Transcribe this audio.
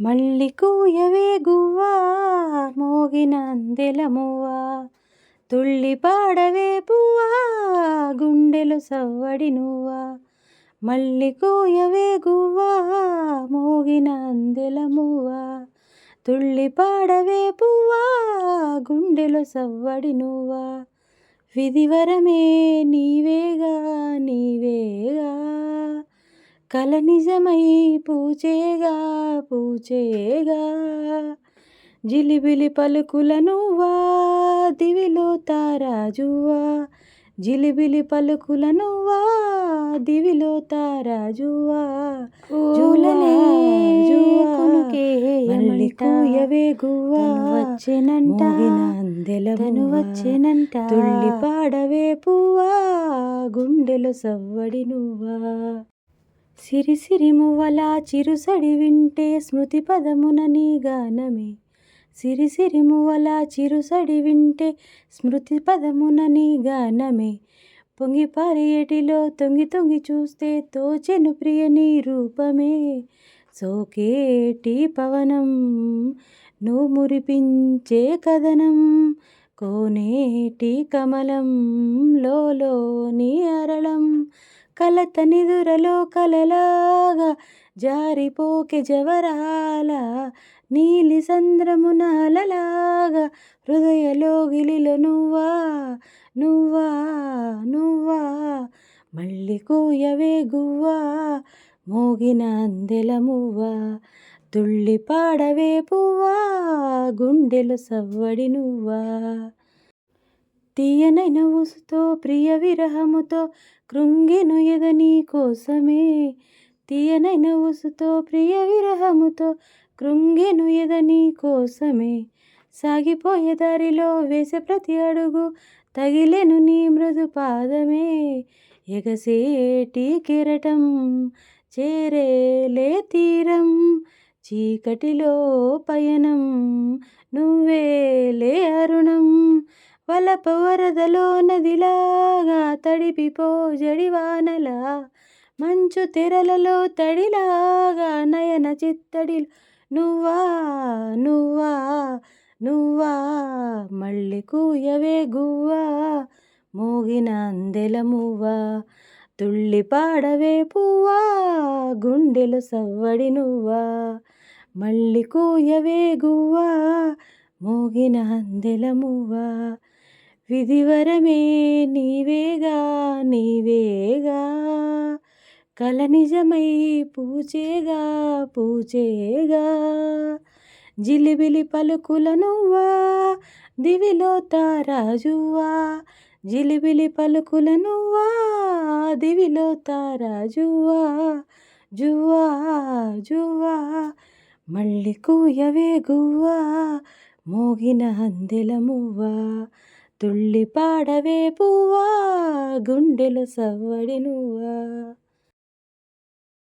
మళ్ళీ కూయవే గువ్వా మోగిన అందెల తుళ్ళి పాడవే పువ్వా గుండెలు సవ్వడి నువ్వా మళ్ళీ కూయవే గువ్వా మోగిన అందెల తుళ్ళి పాడవే పువ్వా గుండెలు సవ్వడి నువ్వా విధివరమే నీవేగా నీవేగా కల నిజమై పూచేగా పూచేగా. జిలిబిలి పలుకుల నువ్వా దివిలో తారాజువా. జిలిబిలి పలుకుల నువ్వా దివిలో తారాజువా. జూలనే జూకునుకే మళ్ళీ కూయవే గువ్వా వచ్చేనంట అందెల తను వచ్చేనంట. తుళ్ళి పాడవే పువ్వా గుండెలు సవ్వడి నువ్వా. సిరి సిరి చిరుసడి వింటే స్మృతి పదమున నీ గానమే. సిరి సిరి చిరుసడి వింటే స్మృతి పదమున నీ గానమే. పొంగి పారేటిలో తొంగి తొంగి చూస్తే తోచెను ప్రియ నీ రూపమే. సోకేటి పవనం నువ్వు మురిపించే కథనం. కోనేటి కమలం లోని అరళ కలత నిదురలో కలలాగా జారిపోకె జవరాల నీలి సంద్రమున అలలాగా హృదయలో గిలిలో నువ్వా నువ్వా నువ్వా మళ్ళీ కూయవే గువ్వా మోగిన అందెల మువ్వా తుళ్ళి పాడవే పువ్వా గుండెలు సవ్వడి నువ్వా. తీయనైన ఊసుతో ప్రియ విరహముతో కృంగిను ఎద నీ కోసమే. తీయనైన ఊసుతో ప్రియ విరహముతో కృంగిను ఎద నీ కోసమే. సాగిపోయే దారిలో వేసే ప్రతి అడుగు తగిలేను నీ మృదు పాదమే. ఎగసేటి కెరటం చేరేలే తీరం చీకటిలో పయనం నువ్వేలే అరుణం. వలప వరదలో నదిలాగా తడిపిపో జడివానలా. మంచు తెరలలో తడిలాగా నయన చిత్తడి. నువ్వా నువ్వా నువ్వా మళ్ళీ కూయవే గువ్వా. మోగిన అందెల మువ్వా తుళ్ళి పాడవే పువ్వా. గుండెలు సవ్వడి నువ్వా మళ్ళీ కూయవే గువ్వా. మోగిన అందెల మువ్వా. విధివరమే నీవేగా నీవేగా. కల నిజమై పూచేగా పూచేగా. జిలిబిలి పలుకుల నువ్వా దివిలో తారాజువా జిలిబిలి పలుకుల నువ్వా దివిలో తారాజువా జువా జువా మళ్ళీ కూయవే గువ్వా మోగిన అందెల మువ్వా తుళ్ళి పాడవే పువ్వా గుండెలు సవ్వడి నువ్వా